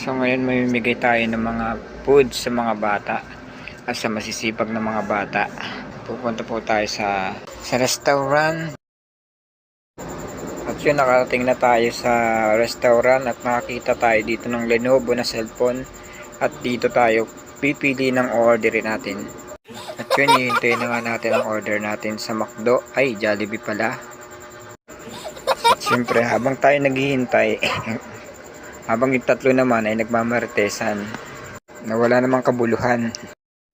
So ngayon mamimigay tayo ng mga food sa mga bata at sa masisipag na mga bata. Pupunta po tayo sa sa restaurant. At yun, nakarating na tayo sa restaurant at nakakita tayo dito ng Lenovo na cellphone at dito tayo pipili ng orderin natin. At yun, hihintayin na nga natin ang order natin sa McDo. Ay, Jollibee pala. At syempre, habang tayo naghihintay, habang yung tatlo naman ay nagmamartesan, na wala namang kabuluhan.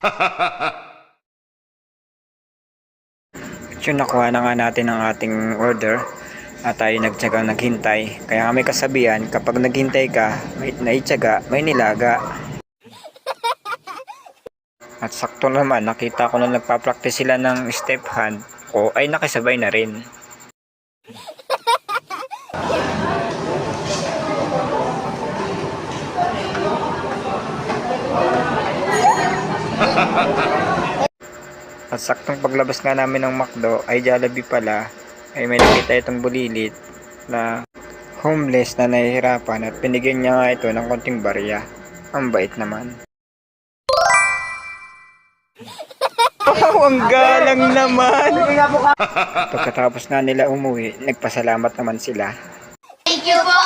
At yun, nakuha na nga natin ang ating order at tayo nagtsagang naghintay. Kaya nga may kasabihan, kapag naghintay ka, may naitsaga, may nilaga. At sakto naman, nakita ko na nagpa-practice sila ng step hand ko ay nakisabay na rin. At saktong paglabas nga namin ng McDo ay Jollibee pala ay may nakita itong bulilit na homeless na nahihirapan at binigyan niya nga ito ng konting barya. Ang bait naman. Wow, ang galang naman! Pagkatapos nga nila umuwi, nagpasalamat naman sila. Thank you po!